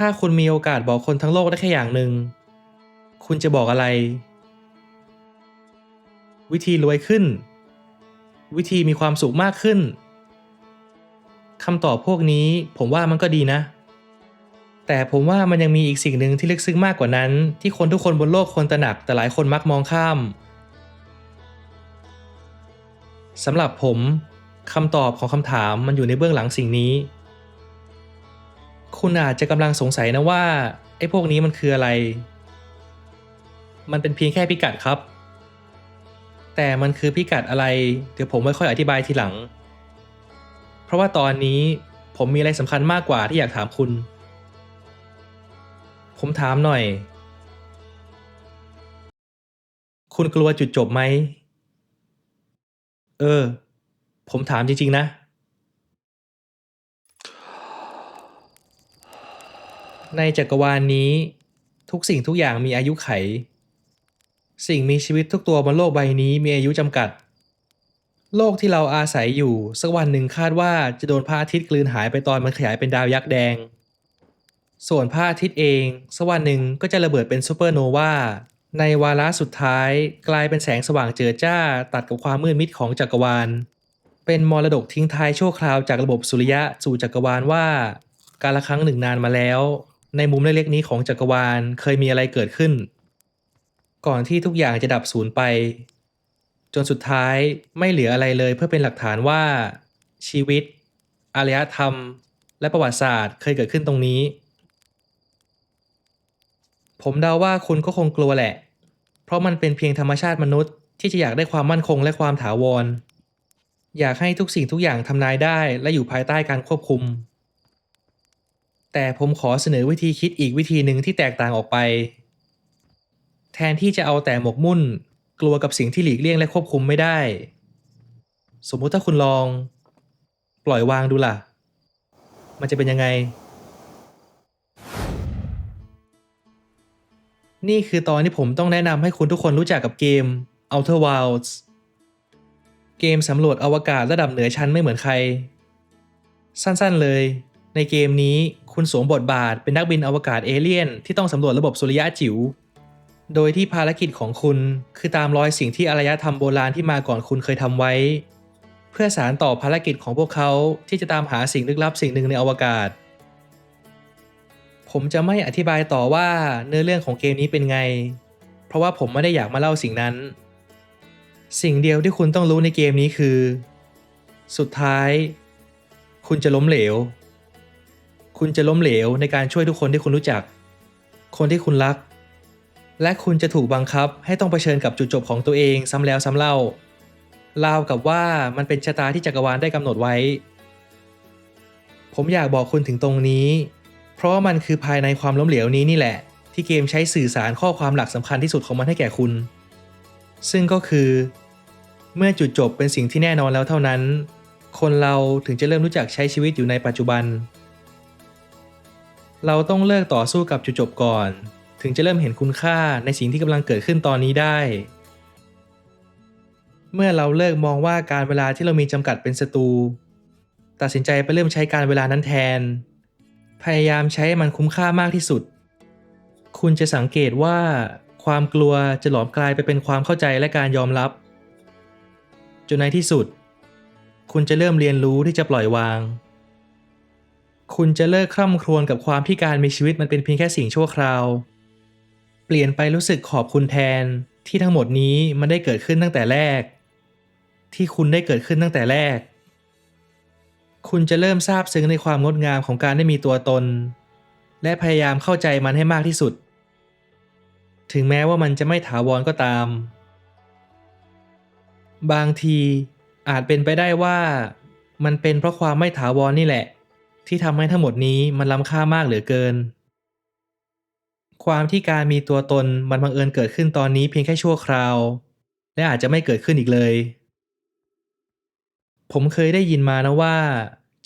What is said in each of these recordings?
ถ้าคุณมีโอกาสบอกคนทั้งโลกได้แค่อย่างหนึ่ง คุณจะบอกอะไร วิธีรวยขึ้น วิธีมีความสุขมากขึ้นคำตอบพวกนี้ผมว่ามันก็ดีนะ แต่ผมว่ามันยังมีอีกสิ่งหนึ่งที่ลึกซึ้งมากกว่านั้น ที่คนทุกคนบนโลกควรตระหนักแต่หลายคนมักมองข้ามสำหรับผมคำตอบของคำถามมันอยู่ในเบื้องหลังสิ่งนี้ คุณอาจจะกำลังสงสัยนะว่าไอ้พวกนี้มันคืออะไร มันเป็นเพียงแค่พิกัดครับ แต่มันคือพิกัดอะไร เดี๋ยวผมไว้ค่อยอธิบายทีหลัง เพราะว่าตอนนี้ผมมีอะไรสำคัญมากกว่าที่อยากถามคุณ ผมถามหน่อย คุณกลัวจุดจบไหม เออ ผมถามจริง ๆ นะ ในจักรวาลนนี้ ทุกสิ่งทุกอย่างมีอายุไข สิ่งมีชีวิตทุกตัวบนโลกใบนี้มีอายุจำกัด โลกที่เราอาศัยอยู่ สักวันหนึ่งคาดว่าจะโดนพระอาทิตย์กลืนหายไปตอนมันขยายเป็นดาวยักษ์แดง ส่วนพระอาทิตย์เองสักวันหนึ่งก็จะระเบิดเป็นซูเปอร์โนวาในวาระสุดท้ายกลายเป็นแสงสว่างเจิดจ้าตัดกับความมืดมิดของจักรวาล เป็นมรดกทิ้งท้ายชั่วคราวจากระบบสุริยะสู่จักรวาลว่า การละครั้งหนึ่งนานมาแล้ว ในมุมเล็กๆนี้ของจักรวาลเคยมีอะไรเกิดขึ้น ก่อนที่ทุกอย่างจะดับสูญไป จนสุดท้ายไม่เหลืออะไรเลยเพื่อเป็นหลักฐานว่า ชีวิต อารยธรรม และประวัติศาสตร์เคยเกิดขึ้นตรงนี้ ผมเดาว่าคุณก็คงกลัวแหละ เพราะมันเป็นเพียงธรรมชาติมนุษย์ ที่จะอยากได้ความมั่นคงและความถาวร อยากให้ทุกสิ่งทุกอย่างทำนายได้และอยู่ภายใต้การควบคุม แต่ผมขอเสนอวิธีคิดอีกวิธีหนึ่งที่แตกต่างออกไป แทนที่จะเอาแต่หมกมุ่น กลัวกับสิ่งที่หลีกเลี่ยงและควบคุมไม่ได้ สมมุติถ้าคุณลอง ปล่อยวางดูล่ะ มันจะเป็นยังไง นี่คือตอนที่ผมต้องแนะนำให้คุณทุกคนรู้จักกับเกม Outer Wilds เกมสำรวจอวกาศระดับเหนือชั้นไม่เหมือนใคร สั้นๆเลย ในเกมนี้ คุณสวมบทบาทเป็นนักบินอวกาศเอเลี่ยน ที่ต้องสำรวจระบบสุริยะจิ๋ว โดยที่ภารกิจของคุณคือตามรอยสิ่งที่อารยธรรมโบราณที่มาก่อนคุณเคยทำไว้ เพื่อสารต่อภารกิจของพวกเขาที่จะตามหาสิ่งลึกลับสิ่งหนึ่งในอวกาศ ผมจะไม่อธิบายต่อว่าเนื้อเรื่องของเกมนี้เป็นไง เพราะว่าผมไม่ได้อยากมาเล่าสิ่งนั้น สิ่งเดียวที่คุณต้องรู้ในเกมนี้คือ สุดท้าย คุณจะล้มเหลว คุณจะล้มเหลวในการช่วยทุกคนที่คุณรู้จัก คนที่คุณรัก และคุณจะถูกบังคับให้ต้องเผชิญกับจุดจบของตัวเองซ้ำแล้วซ้ำเล่าราวกับว่ามันเป็นชะตาที่จักรวาลได้กำหนดไว้ ผมอยากบอกคุณถึงตรงนี้ เพราะามันคือภายในความล้มเหลวนี้นี่แหละ ที่เกมใช้สื่อสารข้อความหลักสำคัญที่สุดของมันให้แก่คุณ ซึ่งก็คือ เมื่อจุดจบเป็นสิ่งที่แน่นอนแล้วเท่านั้น คนเราถึงจะเริ่มรู้จักใช้ชีวิตอยู่ในปัจจุบัน เราต้องเลิกต่อสู้กับจุดจบก่อน ถึงจะเริ่มเห็นคุณค่าในสิ่งที่กำลังเกิดขึ้นตอนนี้ได้ เมื่อเราเลิกมองว่าการเวลาที่เรามีจำกัดเป็นศัตรูตัดสินใจไปเริ่มใช้การเวลานั้นแทน พยายามใช้มันคุ้มค่ามากที่สุด คุณจะสังเกตว่า ความกลัวจะหลอมกลายไปเป็นความเข้าใจและการยอมรับ จนในที่สุด คุณจะเริ่มเรียนรู้ที่จะปล่อยวาง คุณจะเลิกคร่ำครวญกับความที่การมีชีวิตมันเป็นเพียงแค่สิ่งชั่วคราว เปลี่ยนไปรู้สึกขอบคุณแทนที่ทั้งหมดนี้มันได้เกิดขึ้นตั้งแต่แรก ที่คุณได้เกิดขึ้นตั้งแต่แรก คุณจะเริ่มซาบซึ้งในความงดงามของการได้มีตัวตน และพยายามเข้าใจมันให้มากที่สุด ถึงแม้ว่ามันจะไม่ถาวรก็ตาม บางทีอาจเป็นไปได้ว่า มันเป็นเพราะความไม่ถาวรนี่แหละ ที่ทำให้ทั้งหมดนี้มันล้ำค่ามากเหลือเกิน ความที่การมีตัวตนมันบังเอิญเกิดขึ้นตอนนี้เพียงแค่ชั่วคราว และอาจจะไม่เกิดขึ้นอีกเลย ผมเคยได้ยินมานะว่า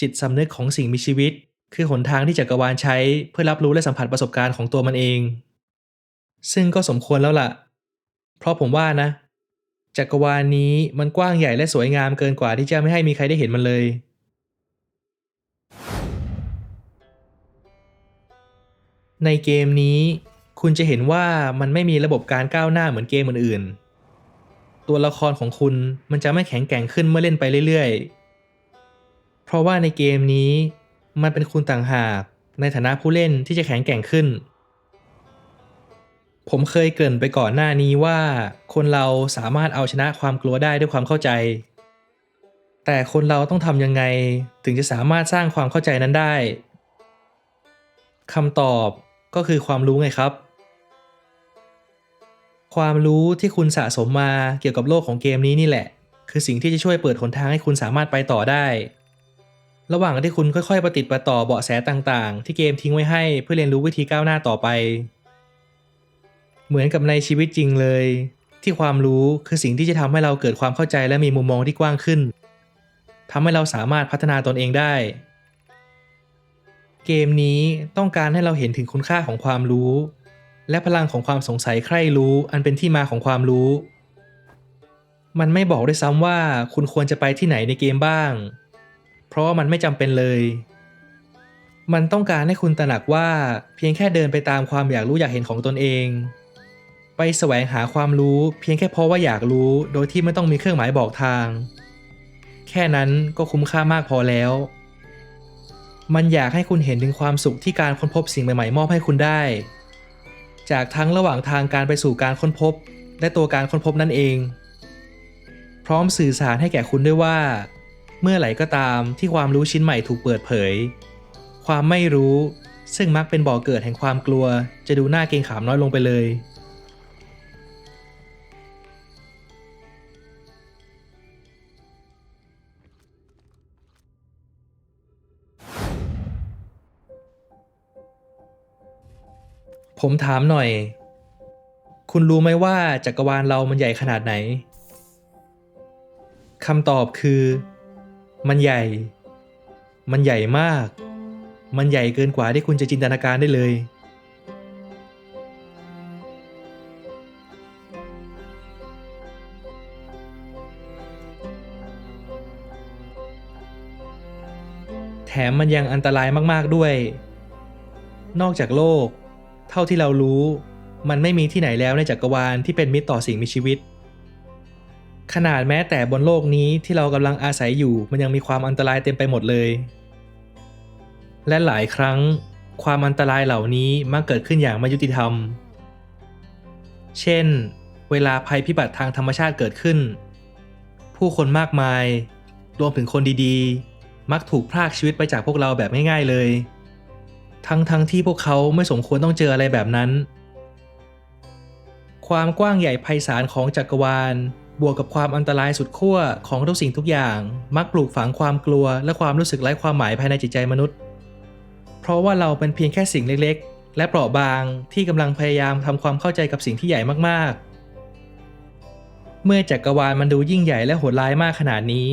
จิตสำนึกของสิ่งมีชีวิต คือหนทางที่จักรวาลใช้เพื่อรับรู้และสัมผัสประสบการณ์ของตัวมันเอง ซึ่งก็สมควรแล้วล่ะ เพราะผมว่านะ จักรวาลนี้มันกว้างใหญ่และสวยงามเกินกว่าที่จะไม่ให้มีใครได้เห็นมันเลย ในเกมนี้คุณจะเห็นว่ามันไม่มีระบบการก้าวหน้าเหมือนเกมอื่นๆ ตัวละครของคุณมันจะไม่แข็งแกร่งขึ้นเมื่อเล่นไปเรื่อยๆ เพราะว่าในเกมนี้มันเป็นคุณต่างหากในฐานะผู้เล่นที่จะแข็งแกร่งขึ้น ผมเคยเกริ่นไปก่อนหน้านี้ว่า คนเราสามารถเอาชนะความกลัวได้ด้วยความเข้าใจ แต่คนเราต้องทำยังไงถึงจะสามารถสร้างความเข้าใจนั้นได้คำตอบ ก็คือความรู้ไงครับ ความรู้ที่คุณสะสมมาเกี่ยวกับโลกของเกมนี้นี่แหละ คือสิ่งที่จะช่วยเปิดหนทางให้คุณสามารถไปต่อได้ ระหว่างที่คุณค่อยๆประติดประต่อเบาะแสต่างๆ ที่เกมทิ้งไว้ให้เพื่อเรียนรู้วิธีก้าวหน้าต่อไป เหมือนกับในชีวิตจริงเลย ที่ความรู้คือสิ่งที่จะทำให้เราเกิดความเข้าใจและมีมุมมองที่กว้างขึ้นทำให้เราสามารถพัฒนาตนเองได้ เกมนี้ต้องการให้เราเห็นถึงคุณค่าของความรู้ และพลังของความสงสัยใคร่รู้อันเป็นที่มาของความรู้ มันไม่บอกด้วยซ้ำว่าคุณควรจะไปที่ไหนในเกมบ้าง เพราะว่ามันไม่จำเป็นเลย มันต้องการให้คุณตระหนักว่าเพียงแค่เดินไปตามความอยากรู้อยากเห็นของตนเอง ไปแสวงหาความรู้ เพียงแค่เพราะว่าอยากรู้โดยที่ไม่ต้องมีเครื่องหมายบอกทาง แค่นั้นก็คุ้มค่ามากพอแล้ว มันอยากให้คุณเห็นถึงความสุขที่การค้นพบสิ่งใหม่ๆ มอบให้คุณได้ จากทั้งระหว่างทางการไปสู่การค้นพบ และตัวการค้นพบนั่นเอง พร้อมสื่อสารให้แก่คุณด้วยว่า เมื่อไหร่ก็ตามที่ความรู้ชิ้นใหม่ถูกเปิดเผย ความไม่รู้ซึ่งมักเป็นบ่อกเกิดแห่งความกลัว จะดูน่าเกรงขามน้อยลงไปเลย ผมถามหน่อย คุณรู้ไหมว่าจักรวาลเรามันใหญ่ขนาดไหนคำตอบคือ มันใหญ่ มันใหญ่มาก มันใหญ่เกินกว่าที่คุณจะจินตนาการได้เลย แถมมันยังอันตรายมาก ๆ ด้วย นอกจากโลก เท่าที่เรารู้ มันไม่มีที่ไหนแล้วในจักรวาลที่เป็นมิตรต่อสิ่งมีชีวิต ขนาดแม้แต่บนโลกนี้ที่เรากำลังอาศัยอยู่มันยังมีความอันตรายเต็มไปหมดเลย และหลายครั้งความอันตรายเหล่านี้มักเกิดขึ้นอย่างไม่ยุติธรรม เช่น เวลาภัยพิบัติทางธรรมชาติเกิดขึ้น ผู้คนมากมาย รวมถึงคนดีๆ มักถูกพรากชีวิตไปจากพวกเราแบบง่ายๆเลย ทั้งๆทที่พวกเขาไม่สมควรต้องเจออะไรแบบนั้น ความกว้างใหญ่ไพศาลของจักรวาล บวกกับความอันตรายสุดขั้วของทุกสิ่งทุกอย่าง มักปลูกฝังความกลัว และความรู้สึกไร้ความหมายภายในจิตใจมนุษย์ เพราะว่าเราเป็นเพียงแค่สิ่งเล็กๆ และเปราะบางที่กำลังพยายามทำความเข้าใจกับสิ่งที่ใหญ่มากๆเมื่อจักรวาลมันดูยิ่งใหญ่และโหดร้ายมากขนาดนี้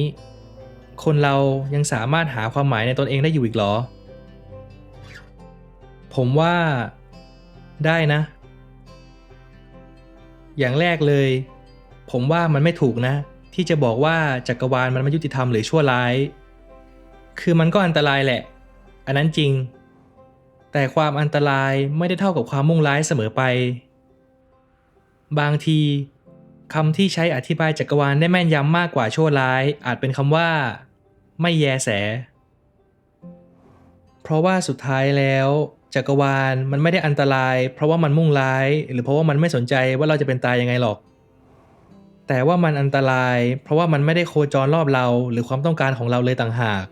คนเรายังสามารถหาความหมายในตนเองได้อยู่อีกหรอ ผมว่าได้นะ อย่างแรกเลย ผมว่ามันไม่ถูกนะ ที่จะบอกว่าจักรวาลมันไม่ยุติธรรมหรือชั่วร้าย คือมันก็อันตรายแหละ อันนั้นจริง แต่ความอันตรายไม่ได้เท่ากับความมุ่งร้ายเสมอไป บางทีคำที่ใช้อธิบายจักรวาลได้แม่นยำมากกว่าชั่วร้าย อาจเป็นคำว่า ไม่แยแส เพราะว่าสุดท้ายแล้ว จักรวาลมันไม่ได้อันตราย เพราะว่ามันมุ่งร้าย หรือเพราะว่ามันไม่สนใจว่าเราจะเป็นตายยังไงหรอก แต่ว่ามันอันตราย เพราะว่ามันไม่ได้โคจรรอบเรา หรือความต้องการของเราเลยต่างหาก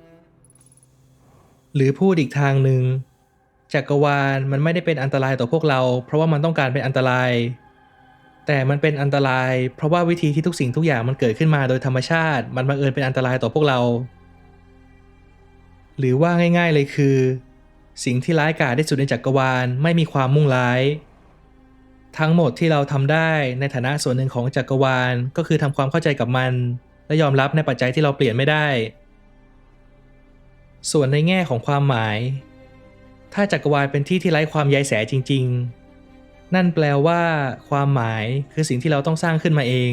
หรือพูดอีกทางหนึ่งจักรวาลมันไม่ได้เป็นอันตรายต่อพวกเรา เพราะว่ามันต้องการเป็นอันตราย แต่มันเป็นอันตราย เพราะว่าวิธีที่ทุกสิ่งทุกอย่างมันเกิดขึ้นมาโดยธรรมชาติ มันบังเอิญเป็นอันตรายต่อพวกเรา หรือว่าง่าย ๆเลยคือ สิ่งที่ร้ายกาจที่สุดในจักรวาลไม่มีความมุ่งร้าย ทั้งหมดที่เราทำได้ในฐานะส่วนหนึ่งของจักรวาลก็คือทำความเข้าใจกับมัน และยอมรับในปัจจัยที่เราเปลี่ยนไม่ได้ ส่วนในแง่ของความหมาย ถ้าจักรวาลเป็นที่ที่ไร้ความใยแสจริง ๆ นั่นแปลว่า ความหมายคือสิ่งที่เราต้องสร้างขึ้นมาเอง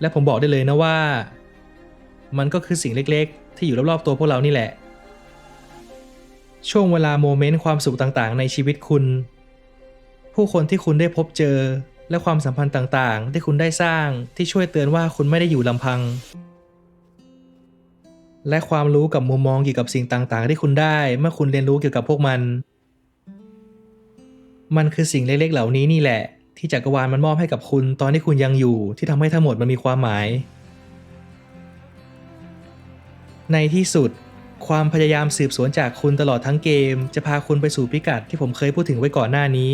และผมบอกได้เลยนะว่า มันก็คือสิ่งเล็กๆ ที่อยู่รอบๆตัวพวกเรานี่แหละ ช่วงเวลาโมเมนต์ความสุขต่างๆ ในชีวิตคุณ ผู้คนที่คุณได้พบเจอ และความสัมพันธ์ต่างๆ ที่คุณได้สร้างที่ช่วยเตือนว่าคุณไม่ได้อยู่ลำพัง และความรู้กับมุมมองเกี่ยวกับสิ่งต่างๆ ที่คุณได้เมื่อคุณเรียนรู้เกี่ยวกับพวกมัน มันคือสิ่งเล็กๆ เหล่านี้นี่แหละ ที่จักรวาลมันมอบให้กับคุณตอนที่คุณยังอยู่ ที่ทำให้ทั้งหมดมันมีความหมาย ในที่สุด ความพยายามสืบสวนจากคุณตลอดทั้งเกม จะพาคุณไปสู่พิกัดที่ผมเคยพูดถึงไว้ก่อนหน้านี้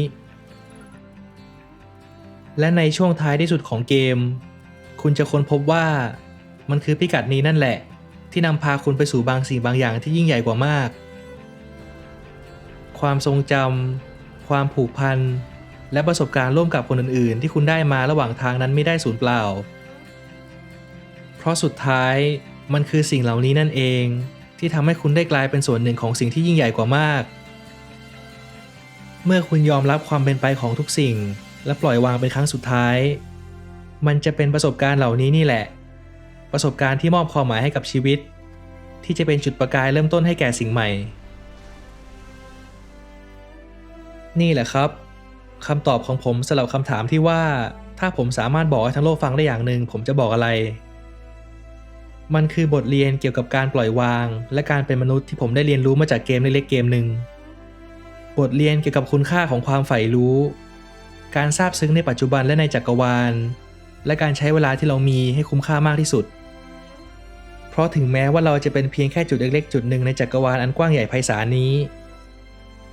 และในช่วงท้ายที่สุดของเกม คุณจะค้นพบว่า มันคือพิกัดนี้นั่นแหละ ที่นำพาคุณไปสู่บางสิ่งบางอย่างที่ยิ่งใหญ่กว่ามาก ความทรงจำความผูกพัน และประสบการณ์ร่วมกับคนอื่นๆ ที่คุณได้มาระหว่างทางนั้นไม่ได้สูญเปล่า เพราะสุดท้ายมันคือสิ่งเหล่านี้นั่นเอง ที่ทำให้คุณได้กลายเป็นส่วนหนึ่งของสิ่งที่ยิ่งใหญ่กว่ามาก เมื่อคุณยอมรับความเป็นไปของทุกสิ่ง และปล่อยวางเป็นครั้งสุดท้าย มันจะเป็นประสบการณ์เหล่านี้นี่แหละ ประสบการณ์ที่มอบความหมายให้กับชีวิต ที่จะเป็นจุดประกายเริ่มต้นให้แก่สิ่งใหม่ นี่แหละครับคำตอบของผมสำหรับคำถามที่ว่า ถ้าผมสามารถบอกให้ทั้งโลกฟังได้อย่างหนึ่งผมจะบอกอะไร มันคือบทเรียนเกี่ยวกับการปล่อยวาง และการเป็นมนุษย์ที่ผมได้เรียนรู้มาจากเกมเล็กๆเกมหนึ่งบทเรียนเกี่ยวกับคุณค่าของความใฝ่รู้ การซาบซึ้งในปัจจุบันและในจักรวาล และการใช้เวลาที่เรามีให้คุ้มค่ามากที่สุด เพราะถึงแม้ว่าเราจะเป็นเพียงแค่จุดเล็กๆจุดหนึ่งในจักรวาลอันกว้างใหญ่ไพศาลนี้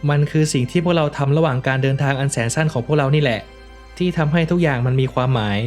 มันคือสิ่งที่พวกเราทำระหว่างการเดินทางอันแสนสั้นของพวกเรานี่แหละ ที่ทำให้ทุกอย่างมันมีความหมาย